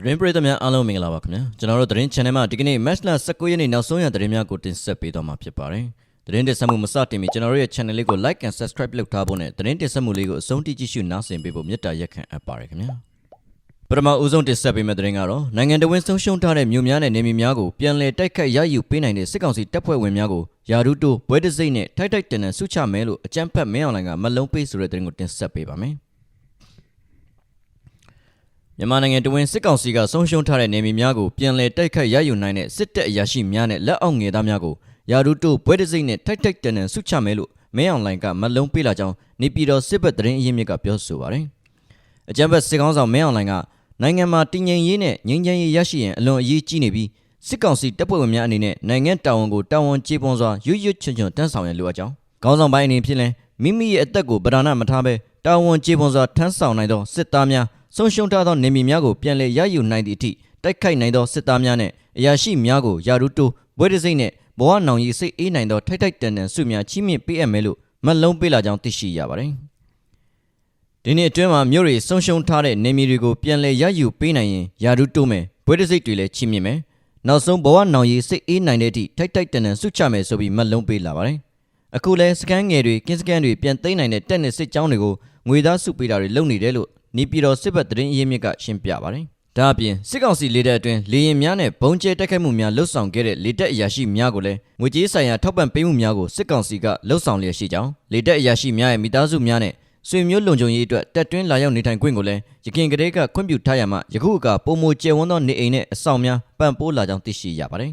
သတင်းပရိသတ်များအားလုံးမင်္ဂလာပါခင်ဗျာကျွန်တော်တို့သတင်း channel မှာဒီကနေ့ match လ19ရက်နေ့နောက်ဆုံးရသတင်းများကိုတင်ဆက်ပေးသွားမှာဖြစ်ပါတယ်သတင်းတင်ဆက်မှုမစတင်မီကျွန်တော်တို့ရဲ့ channel လေးကို like and subscribe လုပ်ထားဖို့နဲ့သတင်းတင်ဆက်မှုလေးကိုအဆုံးထိကြည့်ရှုနားဆင်ပေးဖို့မေတ္တာရက်ခံအပ်ပါတယ်ခင်ဗျာပထမဦးဆုံးတင်ဆက်ပေးမယ့်သတင်းကတော့နိုင်ငံတော်ဝန်ဆုံးရှုံးထားတဲ့မြို့များနဲ့နေမြေများကိုပြန်လည်တိုက်ခတ်ရယူပေးနိုင်တဲ့စစ်ကောင်စီတပ်ဖွဲ့ဝင်များကိုယာရုတိုဘွဲတစိမ့်နဲ့ထိုက်ထိုက်တန်တန်ဆုချမဲလို့အကြမ်းဖက်မင်းအောင်လိုင်ကမလုံးပေးဆိုတဲ့သတင်းကိုတင်ဆက်ပေးပါမယ် မြန်မာနိုင်ငံတဝင်းစစ်ကောင်စီကဆုံးရှုံးထားတဲ့နေမြေများကိုပြန်လည်တိုက်ခတ်ရယူနိုင်တဲ့စစ်တပ်အရာရှိများနဲ့လက်အောက်ငယ်သားများကိုယာရုတိုဘွဲတစိမ့်နဲ့ထိုက်ထိုက်တန်တန်ဆုချမဲလို့မင်းအောင်လိုင်ကမလုံးပေးလာကြောင်းနေပြည်တော်စစ်ဘက်သတင်းအရင်းမြစ်ကပြောဆိုပါတယ်အကြမ်းဖက်စစ်ကောင်ဆောင်မင်းအောင်လိုင်ကနိုင်ငံမှာတည်ငြိမ်ရေးနဲ့ငြိမ်းချမ်းရေးရရှိရင်အလွန်အရေးကြီးနေပြီးစစ်ကောင်စီတပ်ဖွဲ့ဝင်များအနေနဲ့နိုင်ငံတာဝန်ကိုတာဝန်ကျေပွန်စွာရွရွချွတ်ချွတ်တန်းဆောင်ရန်လိုအပ်ကြောင်းခေါင်းဆောင်ပိုင်းအနေဖြင့်လည်းမိမိရဲ့အသက်ကိုဗဒါနမထားဘဲတာဝန်ကျေပွန်စွာထမ်းဆောင်နိုင်သောစစ်သားများ ဆုံးရှုံးထားသောနေမြေများကိုပြန်လည်ရယူနိုင်သည့်အထိတိုက်ခိုက်နိုင်သောစစ်သားများနဲ့အရာရှိများကိုယာရုတိုဘွဲတစိမ့်နဲ့ဘဝနောင်ရီစိတ်အေးနိုင်သောထိုက်ထိုက်တန်တန်ဆုများချီးမြှင့်ပေးအပ်မယ်လို့မတ်လုံးပေးလာကြောင်းသိရှိရပါတယ်ဒီနေ့အတွင်းမှာမြို့တွေဆုံးရှုံးထားတဲ့နေမြေတွေကိုပြန်လည်ရယူပေးနိုင်ရင်ယာရုတိုမယ်ဘွဲတစိမ့်တွေလည်းချီးမြှင့်မယ်နောက်ဆုံးဘဝနောင်ရီစိတ်အေးနိုင်တဲ့အထိထိုက်ထိုက်တန်တန်ဆုချမယ်ဆိုပြီးမတ်လုံးပေးလာပါတယ်အခုလဲစကန်ငယ်တွေကင်းစကန်တွေပြန်သိမ်းနိုင်တဲ့တက်နဲ့စစ်ကြောင်းတွေကိုငွေသားစုပေးတာတွေလုပ်နေတယ်လို့ နေပြည်တော်စစ်ဘက်သတင်းအရင်းမြစ်ကရှင်းပြပါတယ်။ဒါအပြင်စစ်ကောင်စီလေတပ်အတွင်းလေရင်များနဲ့ဘုံကျဲတိုက်ခိုက်မှုများလှုပ်ဆောင်ခဲ့တဲ့လေတပ်အရာရှိများကိုလည်းငွေကြေးဆိုင်ရာထောက်ပံ့ပေးမှုများကိုစစ်ကောင်စီကလှုပ်ဆောင်လျက်ရှိကြောင်းလေတပ်အရာရှိများရဲ့မိသားစုများနဲ့ဆွေမျိုးလုံခြုံရေးအတွက်တက်တွင်းလာရောက်နေထိုင်ခွင့်ကိုလည်းရခင်ကလေးကခွင့်ပြုထားရမှယခုအခါပုံမကျယ်ဝန်းသောနေအိမ်နဲ့အဆောင်များပံ့ပိုးလာကြောင်းသိရှိရပါတယ်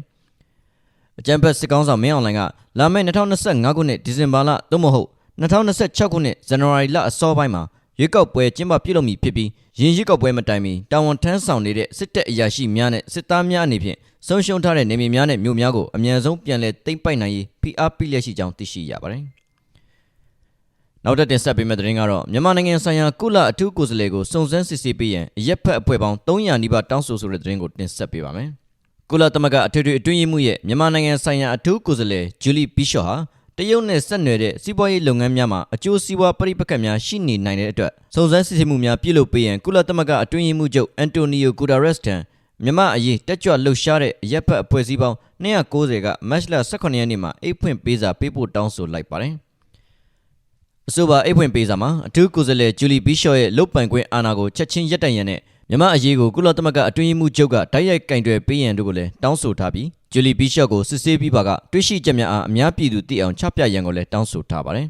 ။အကြံဖက်စစ်ကောင်ဆောင်မင်းအောင်လှိုင်ကလာမယ့်2025ခုနှစ်ဒီဇင်ဘာလသို့မဟုတ်2026ခုနှစ်ဇန်နဝါရီလအစောပိုင်းမှာ ရွေးကောက်ပွဲကျင်းပပြုလုပ်မည်ဖြစ်ပြီးရင်းရွေးကောက်ပွဲမတိုင်မီတာဝန်ထမ်းဆောင်နေတဲ့စစ်တပ်အရာရှိများနဲ့စစ်သားများအနေဖြင့်ဆုံးရှုံးထားတဲ့နေမြေများနဲ့မြို့များကိုအမြန်ဆုံးပြန်လည်သိမ်းပိုက်နိုင်ရေးဖိအားပေးလျက်ရှိကြောင်းသိရှိရပါတယ်။နောက်တစ်တင်ဆက်ပေးမယ့်သတင်းကတော့မြန်မာနိုင်ငံဆိုင်ရာကုလအထူးကိုယ်စားလှယ်ကိုစုံစမ်းစစ်ဆေးပေးရန်အရက်ဖက်အဖွဲ့ပေါင်း300နီးပါးတောင်းဆိုဆိုတဲ့သတင်းကိုတင်ဆက်ပေးပါမယ်။ကုလသမဂ္ဂအထွေထွေအတွင်းရေးမှူးရဲ့မြန်မာနိုင်ငံဆိုင်ရာအထူးကိုယ်စားလှယ်ဂျူလီဘီရှော့ဟာ တရုတ်နဲ့ဆက်နွယ်တဲ့စီးပွားရေးလုပ်ငန်းများမှာအကျိုးစီးပွားပရိပက္ခများရှိနေနိုင်တဲ့အတွက်စုံစမ်းစစ်ဆေးမှုများပြုလုပ်ပေးရန်ကုလသမဂ္ဂအတွင်းရေးမှူးချုပ်အန်တိုနီယိုဂူဒါရက်စ်ထံမြန်မာအရေးတက်ကြွလှုပ်ရှားတဲ့အရက်ဖက်အဖွဲ့အစည်းပေါင်း290ကမတ်လ18ရက်နေ့မှာအိတ်ဖွင့်ပေးစာပေးပို့တောင်းဆိုလိုက်ပါတယ်အဆိုပါအိတ်ဖွင့်ပေးစာမှာအထူးကိုယ်စားလှယ်ဂျူလီဘီရှော့ရဲ့လုတ်ပိုင်ခွင့်အာဏာကိုချက်ချင်းရပ်တန့်ရန်နဲ့ မြန်မာအရေးကိုကုလသမဂ္ဂအတွင်းရေးမှူးချုပ်ကတိုက်ရိုက်ကင်တွယ်ပေးရန်တို့ကိုလည်းတောင်းဆိုထားပြီးဂျူလီဘီရှော့ကိုစစ်ဆေးပြီးပါကတွေ့ရှိချက်များအားအများပြည်သူသိအောင်ချပြရန်ကိုလည်းတောင်းဆိုထားပါတယ်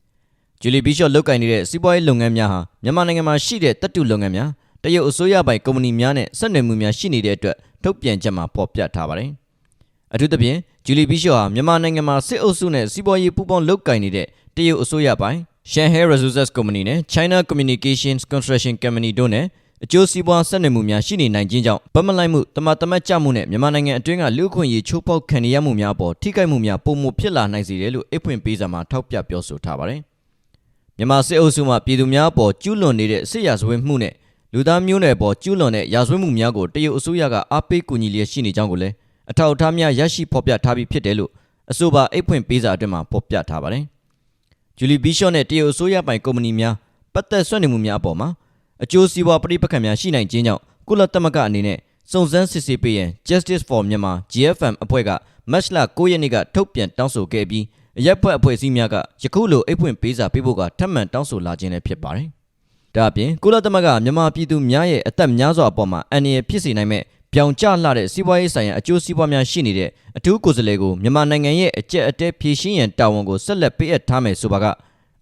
။ဂျူလီဘီရှော့လုတ်ကင်နေတဲ့စီးပွားရေးလုပ်ငန်းများဟာမြန်မာနိုင်ငံမှာရှိတဲ့တပ်တုလုပ်ငန်းများတရုတ်အစိုးရပိုင်ကုမ္ပဏီများနဲ့ဆက်နွယ်မှုများရှိနေတဲ့အတွက်ထုတ်ပြန်ချက်မှာဖော်ပြထားပါတယ်။အထူးသဖြင့်ဂျူလီဘီရှော့ဟာမြန်မာနိုင်ငံမှာစစ်အုပ်စုနဲ့စီးပွားရေးပူးပေါင်းလုတ်ကင်နေတဲ့တရုတ်အစိုးရပိုင် Shanghai Resources Company နဲ့ China Communications Construction Company တို့နဲ့ အကျိုးစီးပွားဆက်နွယ်မှုများရှိနေနိုင်ခြင်းကြောင့်ဗတ်မလိုက်မှုတမတမတ်ကြမှုနဲ့မြန်မာနိုင်ငံအတွင်းကလူ့အခွင့်အရေးချိုးဖောက်ခံရမှုများအပေါ်ထိခိုက်မှုများပုံမှုဖြစ်လာနိုင်စေတယ်လို့အိတ်ဖွင့်ပေးစာမှာထောက်ပြပြောဆိုထားပါတယ်။မြန်မာစစ်အုပ်စုမှပြည်သူများအပေါ်ကျူးလွန်နေတဲ့စစ်ရာဇဝတ်မှုနဲ့လူသားမျိုးနွယ်ပေါ်ကျူးလွန်တဲ့ရာဇဝတ်မှုများကိုတရုတ်အစိုးရကအားပေးကူညီလျက်ရှိနေကြောင်းကိုလည်းအထောက်အထားများရရှိဖော်ပြထားပြီးဖြစ်တယ်လို့အဆိုပါအိတ်ဖွင့်ပေးစာအတွင်းမှာဖော်ပြထားပါတယ်။ဂျူလီဘီရှော့နဲ့တရုတ်အစိုးရပိုင်ကုမ္ပဏီများပတ်သက်ဆွေးနွေးမှုများအပေါ်မှာ အကျိုးစီးပွားပဋိပက္ခများရှိနိုင်ခြင်းကြောင့်ကုလသမဂ္ဂအနေနဲ့စုံစမ်းစစ်ဆေးပေးရန် Justice for Myanmar GFM အဖွဲ့ကမတ်လ9ရက်နေ့ကထုတ်ပြန်တောင်းဆိုခဲ့ပြီးအရက်ဖွဲ့အဖွဲ့အစည်းများကယခုလိုအိတ်ဖွင့်ပေးစာပေးဖို့ကထပ်မံတောင်းဆိုလာခြင်းလည်းဖြစ်ပါတယ်။ဒါအပြင်ကုလသမဂ္ဂမြန်မာပြည်သူများရဲ့အသက်များစွာအပေါ်မှာအန္တရာယ်ဖြစ်စေနိုင်မဲ့ပြောင်ကျလှတဲ့စီးပွားရေးဆိုင်ရာအကျိုးစီးပွားများရှိနေတဲ့အထူးကိုယ်စားလှယ်ကိုမြန်မာနိုင်ငံရဲ့အကြက်အတဲဖြည့်ရှင်းရန်တာဝန်ကိုဆက်လက်ပေးအပ်ထားမယ်ဆိုပါက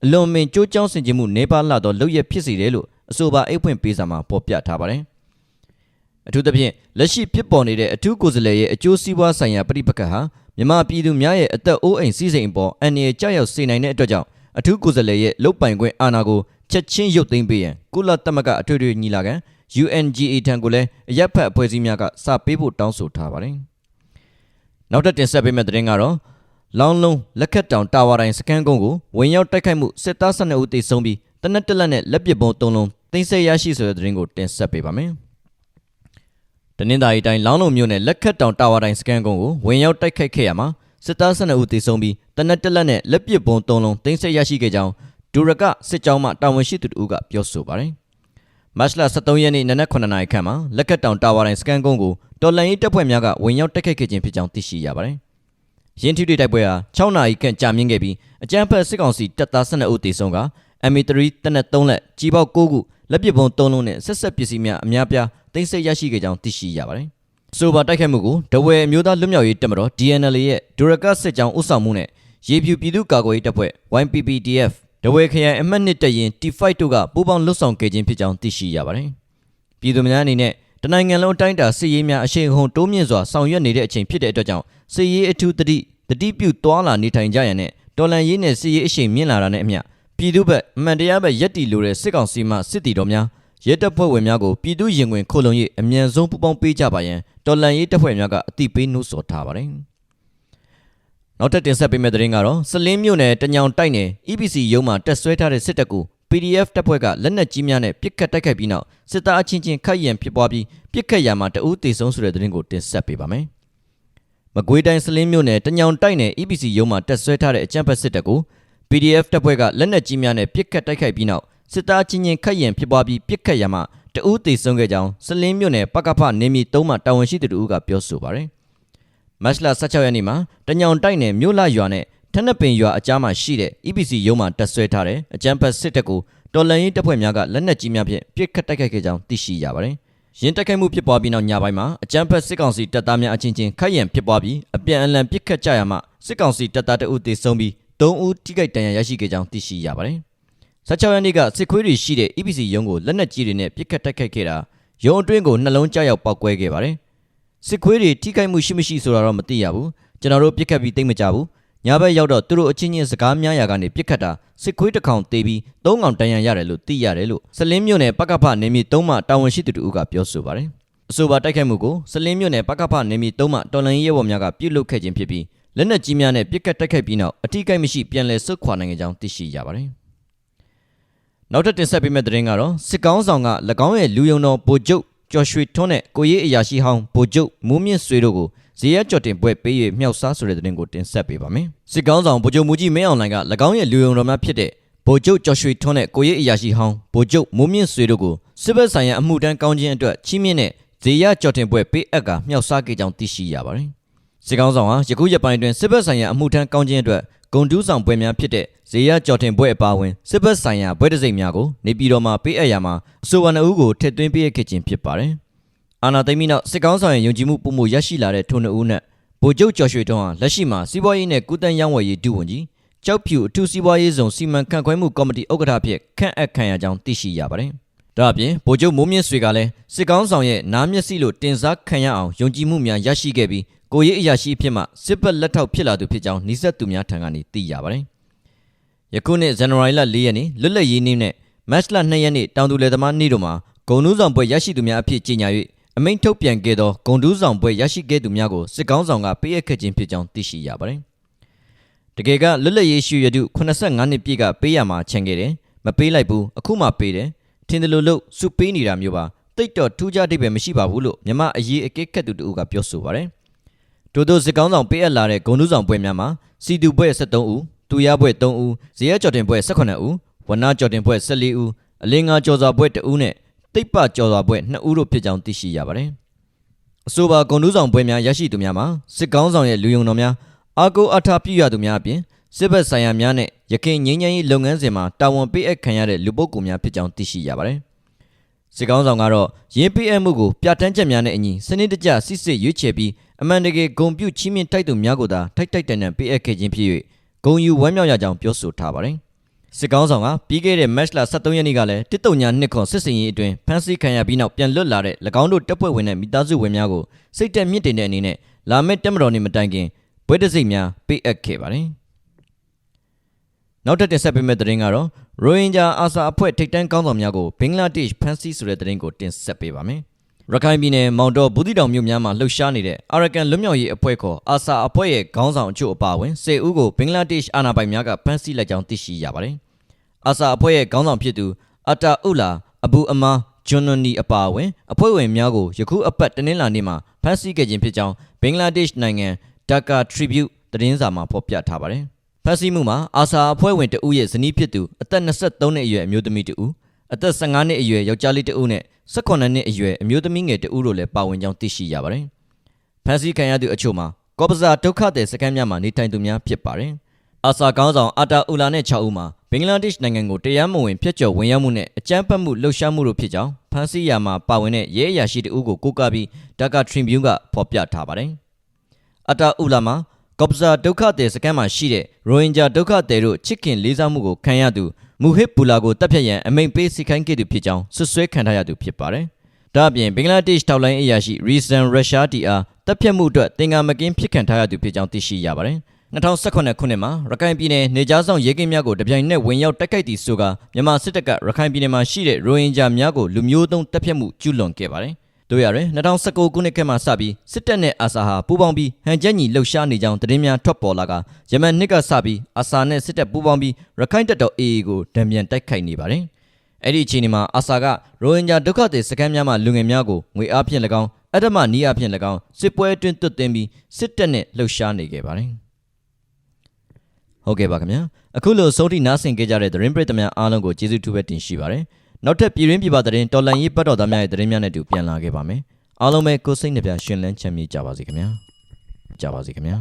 အလွန်မင်းကြိုးကြောင်းဆင်ခြင်မှုနေပါလာတော့လုပ်ရဖြစ်စေတယ်လို့ အဆိုပါအိတ်ဖွင့်ပေးစာမှာပေါ်ပြထားပါတယ်။အထူးသဖြင့်လက်ရှိဖြစ်ပေါ်နေတဲ့အထူးကိုယ်စားလှယ်ရဲ့အကျိုးစီးပွားဆိုင်ရာပြိပက္ခဟာမြန်မာပြည်သူများရဲ့အသက်အိုးအိမ်စီးစိမ်အပေါ်အန္တရာယ်ကြောက်ရောက်စေနိုင်တဲ့အတွက်ကြောင့်အထူးကိုယ်စားလှယ်ရဲ့လုတ်ပိုင်ခွင့်အာဏာကိုချက်ချင်းရုပ်သိမ်းပေးရန်ကုလသမဂ္ဂအထွေထွေညီလာခံ UNGA ထံကိုလည်းအရက်ဖက်အဖွဲ့အစည်းများကစပေးဖို့တောင်းဆိုထားပါတယ်။နောက်ထပ်တင်ဆက်ပေးမယ့်သတင်းကတော့လောင်းလုံးလက်ခတ်တောင်တာဝါတိုင်းစကန်ကုန်းကိုဝင်ရောက်တိုက်ခိုက်မှုစစ်သား12ဦးသေဆုံးပြီးတနက်တက်လက်နဲ့လက်ပစ်ပုံး၃လုံး တင်ဆက်ရရှိဆိုတဲ့သတင်းကိုတင်ဆက်ပေးပါမယ်။တနင်္သာရီတိုင်းလောင်းလုံးမြို့နယ်လက်ခတ်တောင်တာဝါတိုင်းစကန်ကုန်းကိုဝင်ရောက်တိုက်ခိုက်ခဲ့ရမှာစစ်သား12ဦးသေဆုံးပြီးတနက်တက်လက်နဲ့လက်ပစ်ပုံး၃လုံးတင်ဆက်ရရှိခဲ့ကြောင်းဒူရကစစ်ကြောင်းမှတာဝန်ရှိသူတို့ကပြောဆိုပါတယ်။မတ်လ23ရက်နေ့နနက်9:00နာရီခန့်မှာလက်ကက်တောင်တာဝါတိုင်းစကန်ကုန်းကိုတော်လန်ရေးတပ်ဖွဲ့များကဝင်ရောက်တိုက်ခိုက်ခဲ့ခြင်းဖြစ်ကြောင်းသိရှိရပါတယ်။ရင်းထိတွေတိုက်ပွဲဟာ6နာရီခန့်ကြာမြင့်ခဲ့ပြီးအကြမ်းဖက်စစ်ကောင်စီတပ်သား12ဦးသေဆုံးက MA3 တနက်3လက်ကြီးပေါက်9ခုလက်ပစ်ပုံ3လုံးနဲ့ဆက်ဆက်ပစ္စည်းများအများပြားတင်ဆက်ရရှိခဲ့ကြောင်းသိရှိရပါတယ်။ဆိုပါတိုက်ခိုက်မှုကိုဒဝဲအမျိုးသားလွတ်မြောက်ရေးတပ်မတော် DNL ရဲ့ဒူရကစစ်ကြောင်းဥဆောင်မှုနဲ့ရေပြူပြည်သူ့ကာကွယ်ရေးတပ်ဖွဲ့ YPPDF ဒဝဲခရိုင်အမှတ်1တပ်ရင် T5 တို့ကပူးပေါင်းလှုပ်ဆောင်ခဲ့ခြင်းဖြစ်ကြောင်းသိရှိရပါတယ်။ပြည်သူများအနေနဲ့တနိုင်ငံလုံးအတိုင်းအတာစစ်ရေးများအရှိန်အဟုန်တိုးမြင့်စွာဆောင်ရွက်နေတဲ့အချိန်ဖြစ်တဲ့အတွက်ကြောင့်စစ်ရေးအထူးတတိတတိပြုသွားလာနေထိုင်ကြရန်နဲ့တော်လန်ရေးနဲ့စစ်ရေးအရှိန်မြင့်လာတာနဲ့အမျှ ပြည်သူ့ဘက်အမှန်တရားဘက်ရက်တီလိုတဲ့စစ်ကောင်စီမှစစ်တီတော်များရဲတပ်ဖွဲ့ဝင်များကိုပြည်သူရင်ဝင်ခုလုံရေးအမြန်ဆုံးပူးပေါင်းပေးကြပါရန်တော်လန်ရေးတပ်ဖွဲ့များကအတိပေးနှိုးဆော်ထားပါတယ်။နောက်ထပ်တင်ဆက်ပေးမယ့်သတင်းကတော့စလင်းမြို့နယ်တညောင်တိုက်နယ် EPC ရုံးမှာတက်ဆွဲထားတဲ့စစ်တပ်ကို PDF တပ်ဖွဲ့ကလက်နက်ကြီးများနဲ့ပစ်ခတ်တိုက်ခိုက်ပြီးနောက်စစ်သားအချင်းချင်းခတ်ရန်ဖြစ်ပွားပြီးပစ်ခတ်ရမှာတအူးတေဆုံးဆိုတဲ့သတင်းကိုတင်ဆက်ပေးပါမယ်။မကွေးတိုင်းစလင်းမြို့နယ်တညောင်တိုက်နယ် EPC ရုံးမှာတက်ဆွဲထားတဲ့အကြမ်းဖက်စစ်တပ်ကို PDF တပ်ဖွဲ့ကလက်နက်ကြီးများနဲ့ပစ်ခတ်တိုက်ခိုက်ပြီးနောက်စစ်သားချင်းချင်းခတ်ရန်ဖြစ်ပွားပြီးပစ်ခတ်ရမှာတအူးတေဆုံးခဲ့ကြောင်းစလင်းမြို့နယ်ပကဖနေမီ3မှာတာဝန်ရှိသူတို့ကပြောဆိုပါတယ်။မတ်လ16ရက်နေ့မှာတညောင်တိုက်နယ်မြို့လာရွာနဲ့ထက်နပင်ရွာအကြားမှာရှိတဲ့ EPC ရုံးမှာတက်ဆွဲထားတဲ့အကြမ်းဖက်စစ်တပ်ကိုတော်လန်ရေးတပ်ဖွဲ့များကလက်နက်ကြီးများဖြင့်ပစ်ခတ်တိုက်ခိုက်ခဲ့ကြောင်းသိရှိရပါတယ်။ရင်းတိုက်ခိုက်မှုဖြစ်ပွားပြီးနောက်ညပိုင်းမှာအကြမ်းဖက်စစ်ကောင်စီတပ်သားများအချင်းချင်းခိုက်ရန်ဖြစ်ပွားပြီးအပြန်အလှန်ပစ်ခတ်ကြရမှစစ်ကောင်စီတပ်သားတအုပ်သေဆုံးပြီး ၃ဦးထိခိုက်ဒဏ်ရာရရှိခဲ့ကြောင်းသိရှိရပါတယ်။16ရက်နေ့ကစစ်ခွေးတွေရှိတဲ့ EPC ရုံးကိုလက်နက်ကြီးတွေနဲ့ပစ်ခတ်တိုက်ခိုက်ခဲ့တာရုံးအတွင်းကိုနှလုံးကြောက်ရောက်ပောက်ကွဲခဲ့ပါတယ်။စစ်ခွေးတွေထိခိုက်မှုရှိမရှိဆိုတာတော့မသိရဘူး။ကျွန်တော်တို့ပစ်ခတ်ပြီးသိမ့်မကြဘူး။ညဘက်ရောက်တော့သူတို့အချင်းချင်းစကားများရာကနေပစ်ခတ်တာစစ်ခွေးတစ်ခေါင်တေးပြီး၃កောင်တန်ရန်ရတယ်လို့သိရတယ်လို့စလင်းမြို့နယ်ပကဖနေမီ၃မှတာဝန်ရှိသူတို့ကပြောဆိုပါတယ်။အဆိုပါတိုက်ခိုက်မှုကိုစလင်းမြို့နယ်ပကဖနေမီ၃မှတော်လန်ရဲဘော်များကပြုလုပ်ခဲ့ခြင်းဖြစ်ပြီး လက်နက်ကြီးများနဲ့ပစ်ကတ်တိုက်ခိုက်ပြီးနောက်အထိကိမရှိပြန်လည်ဆုတ်ခွာနိုင်ကြောင်းသိရှိရပါတယ်။နောက်ထပ်တင်ဆက်ပေးမယ့်သတင်းကတော့စစ်ကောင်းဆောင်က၎င်းရဲ့လူယုံတော်ဗိုလ်ချုပ်ကျော်ရွှေထွန်းနဲ့ကိုရေးအရာရှိဟောင်းဗိုလ်ချုပ်မူးမြင့်ဆွေတို့ကိုဇေယျကျော်တင်ပွဲပေး၍မြောက်စားဆိုတဲ့သတင်းကိုတင်ဆက်ပေးပါမယ်။စစ်ကောင်းဆောင်ဗိုလ်ချုပ်မူကြီးမင်းအောင်လှိုင်က၎င်းရဲ့လူယုံတော်များဖြစ်တဲ့ဗိုလ်ချုပ်ကျော်ရွှေထွန်းနဲ့ကိုရေးအရာရှိဟောင်းဗိုလ်ချုပ်မူးမြင့်ဆွေတို့ကိုစစ်ဘက်ဆိုင်ရာအမှုတန်းကောင်းခြင်းအတွက်ချီးမြှင့်တဲ့ဇေယျကျော်တင်ပွဲပေးအပ်ကမြောက်စားခဲ့ကြောင်းသိရှိရပါတယ်။ စစ်ကောင်းဆောင်ဟာယခုရက်ပိုင်းတွင်စစ်ဘက်ဆိုင်ရာအမှုထမ်းကောင်းခြင်းအတွက်ဂုံတူးဆောင်ပွဲများဖြစ်တဲ့ဇေယျကျော်တင်ပွဲအပါအဝင်စစ်ဘက်ဆိုင်ရာဘွဲတစိမ့်များကိုနေပြည်တော်မှာပေးအပ်ရမှာအဆိုဝန်အုပ်ကိုထည့်သွင်းပေးခဲ့ခြင်းဖြစ်ပါတယ်။အာနာသိမ့်ပြီးနောက်စစ်ကောင်းဆောင်ရဲ့ယုံကြည်မှုပုံမှုရရှိလာတဲ့ထိုနှစ်ဦးနဲ့ဗိုလ်ချုပ်ကျော်ရွှေထွန်းဟာလက်ရှိမှာစီးပွားရေးနဲ့ကုသန်းရောင်းဝယ်ရေးဒုဝန်ကြီးကြောက်ဖြူအထူးစီးပွားရေးဆောင်စီမံခန့်ခွဲမှုကော်မတီဥက္ကဋ္ဌဖြစ်ခန့်အပ်ခံရကြောင်းသိရှိရပါတယ်။ဒါအပြင်ဗိုလ်ချုပ်မိုးမြင့်ဆွေကလည်းစစ်ကောင်းဆောင်ရဲ့နားမျက်စိလိုတင်စားခံရအောင်ယုံကြည်မှုများရရှိခဲ့ပြီး ကိုရေးအရာရှိအဖြစ်မှစစ်ဘက်လက်ထောက်ဖြစ်လာသူဖြစ်ကြောင်းနှိစက်သူများထံကနေသိရပါတယ်။ယခုနှစ်ဇန်နဝါရီလ၄ရက်နေ့လွတ်လပ်ရေးနေ့နဲ့မတ်လ2ရက်နေ့တောင်သူလယ်သမားနေ့တို့မှာဂုံနူးဆောင်ပွဲရရှိသူများအဖြစ်ကြီးညာ၍အမိန့်ထုတ်ပြန်ခဲ့သောဂုံတူးဆောင်ပွဲရရှိခဲ့သူများကိုစစ်ကောင်းဆောင်ကပေးအပ်ခဲ့ခြင်းဖြစ်ကြောင်းသိရှိရပါတယ်။တကယ်ကလွတ်လပ်ရေးရှုရတု85နှစ်ပြည့်ကပေးရမှာချန်ခဲ့တယ်။မပေးလိုက်ဘူးအခုမှပေးတယ်။ထင်တယ်လို့လို့စုပေးနေတာမျိုးပါ။တိတ်တော့ထူးခြားတိပဲမရှိပါဘူးလို့မြမအရေးအကဲခတ်သူတို့ကပြောဆိုပါတယ်။ တို့တို့စစ်ကောင်းဆောင်ပေးအပ်လာတဲ့ဂုံတူးဆောင်ပွဲများမှာစီတူပွဲ73ဦး၊တူရပွဲ3ဦး၊ဇေယျကျော်တင်ပွဲ18ဦး၊ဝနာကျော်တင်ပွဲ14ဦး၊အလင်းငါကျော်စွာပွဲ2ဦးနဲ့တိတ်ပကျော်စွာပွဲ2ဦးတို့ဖြစ်ကြောင်းသိရှိရပါတယ်။အဆိုပါဂုံတူးဆောင်ပွဲများရရှိသူများမှာစစ်ကောင်းဆောင်ရဲ့လူယုံတော်များအာကိုအထာပြည့်ရသူများအပြင်စစ်ဘက်ဆိုင်ရာများနဲ့ရခိုင်ငင်းငင်းရေးလုပ်ငန်းစဉ်မှာတာဝန်ပေးအပ်ခံရတဲ့လူပုဂ္ဂိုလ်များဖြစ်ကြောင်းသိရှိရပါတယ်။ စစ်ကောင်းဆောင်ကတော့ရင်းပေးအပ်မှုကိုပြဋ္ဌာန်းချက်များနဲ့အညီစနစ်တကျစစ်စစ်ရွေးချယ်ပြီးအမှန်တကယ်ဂုံပြုချီးမြှင့်တိုက်သူများကိုသာထိုက်တိုက်တန်တန်ပေးအပ်ခဲ့ခြင်းဖြစ်၍ဂုံယူဝမ်းမြောက်ရကြောင်းပြောဆိုထားပါတယ်။စစ်ကောင်းဆောင်ကပြီးခဲ့တဲ့ match လ23ရက်နေ့ကလည်းတစ်တုံညာနှစ်ခွန်စစ်စင်ရေးအတွင်းဖမ်းဆီးခံရပြီးနောက်ပြန်လွတ်လာတဲ့၎င်းတို့တပ်ဖွဲ့ဝင်တဲ့မိသားစုဝင်များကိုစိတ်တက်မြင့်တင်တဲ့အနေနဲ့လာမယ့်တက်မတော်နေ့မတိုင်ခင်ဘွဲတစိတ်များပေးအပ်ခဲ့ပါတယ်။ နောက်ထပ်တင်ဆက်ပေးမယ့်သတင်းကတော့ရိုဟင်ဂျာအာဆာအဖွဲ့ထိပ်တန်းကောင်းဆောင်များကိုဘင်္ဂလားဒေ့ရှ်ဖမ်းဆီးဆိုတဲ့သတင်းကိုတင်ဆက်ပေးပါမယ်။ရခိုင်ပြည်နယ်မောင်တော်ဘူးတီတောင်မြို့များမှာလှုပ်ရှားနေတဲ့အာရကန်လွတ်မြောက်ရေးအဖွဲ့ခေါ်အာဆာအဖွဲ့ရဲ့ခေါင်းဆောင်အချို့အပါအဝင်၁၀ဦးကိုဘင်္ဂလားဒေ့ရှ်အာဏာပိုင်များကဖမ်းဆီးလိုက်ကြောင်းသိရှိရပါတယ်။အာဆာအဖွဲ့ရဲ့ခေါင်းဆောင်ဖြစ်သူအတာဥလာအဘူအမာဂျွန်နနီအပါအဝင်အဖွဲ့ဝင်များကိုယခုအပတ်တနင်္လာနေ့မှာဖမ်းဆီးခဲ့ခြင်းဖြစ်ကြောင်းဘင်္ဂလားဒေ့ရှ်နိုင်ငံဒါကာထရီဗျူးသတင်းစာမှာဖော်ပြထားပါတယ်။ ဖမ်းဆီးမှုမှာအာဆာအဖွဲ့ဝင်တဦးရဲ့ဇနီးဖြစ်သူအသက်23နှစ်အရွယ်အမျိုးသမီးတဦးအအသက်15နှစ်အရွယ်ယောက်ျားလေးတစ်ဦးနဲ့18နှစ်အရွယ်အမျိုးသမီးငယ်တစ်ဦးတို့လည်းပါဝင်ကြောင်းသိရှိရပါတယ်။ဖမ်းဆီးခံရသူအချို့မှာကော့ပဇာဒုက္ခသည်စခန်းများမှာနေထိုင်သူများဖြစ်ပါတယ်။အာဆာကောင်းဆောင်အာတာအူလာနဲ့6ဦးမှာဘင်္ဂလားဒေ့ရှ်နိုင်ငံကိုတရားမဝင်ဖျက်ကျော်ဝင်ရောက်မှုနဲ့အကြမ်းဖက်မှုလှုပ်ရှားမှုတို့ဖြစ်ကြောင်းဖမ်းဆီးရမှာပါဝင်တဲ့ရဲအရာရှိတဦးကိုကိုးကားပြီးဒါကာထရင်ဗျူးကဖော်ပြထားပါတယ်။အတာအူလာမှာ ကော့ပဇာဒုက္ခသည်စခန်းမှာရှိတဲ့ရိုဟင်ဂျာဒုက္ခသည်တို့ချစ်ခင်လေးစားမှုကိုခံရသူမူဟစ်ပူလာကိုတပ်ဖြတ်ရန်အမိန့်ပေးစီခိုင်းခဲ့သူဖြစ်ကြောင်းဆွဆွဲခံထားရသူဖြစ်ပါတယ်။ဒါ့အပြင်ဘင်္ဂလားဒေ့ရှ်ထောက်လိုင်းအရာရှိရီဇန်ရုရှားတီအားတပ်ဖြတ်မှုအတွက်တင်ငါမကင်းဖြစ်ခံထားရသူဖြစ်ကြောင်းသိရှိရပါတယ်။2018ခုနှစ်မှာရခိုင်ပြည်နယ်နေကြားဆောင်ရဲကင်းများကိုတပြိုင်နက်ဝင်ရောက်တိုက်ခိုက်သည့်ဆိုကမြန်မာစစ်တပ်ကရခိုင်ပြည်နယ်မှာရှိတဲ့ရိုဟင်ဂျာများကိုလူမျိုးတုံးတပ်ဖြတ်မှုကျူးလွန်ခဲ့ပါတယ်။ တို့ရရင်2019ခုနှစ်ခန့်မှစပြီးစစ်တပ်နဲ့အာဆာဟာပူးပေါင်းပြီးဟန်ချက်ညီလှုပ်ရှားနေကြောင်းသတင်းများထွက်ပေါ်လာကယမန်နှစ်ကစပြီးအာဆာနဲ့စစ်တပ်ပူးပေါင်းပြီးရခိုင်တပ်တော် AA ကိုဒံပြန်တိုက်ခိုက်နေပါတယ်။အဲ့ဒီအချိန်ဒီမှာအာဆာကရိုဟင်ဂျာဒုက္ခသည်စခန်းများမှာလူငယ်များကိုငွေအားဖြင့်၎င်းအဓမ္မနီးအားဖြင့်၎င်းစစ်ပွဲအတွင်းတွတ်တင်ပြီးစစ်တပ်နဲ့လှုပ်ရှားနေခဲ့ပါတယ်။ဟုတ်ကဲ့ပါခင်ဗျာအခုလိုစိုးထိနားဆင်ကြကြတဲ့သတင်းပရိသတ်များအားလုံးကိုကျေးဇူးတူပဲတင်ရှိပါတယ် နောက်ထပ်ပြည်ရင်းပြည်ပသတင်းတော်လန်ရေးပတ်တော်သားများရဲ့သတင်းများနဲ့အတူပြန်လာခဲ့ပါမယ်အားလုံးပဲကိုယ်စိတ်နှပြရှင်လန်းချမ်းမြေ့ကြပါစေခင်ဗျာကြပါစေခင်ဗျာ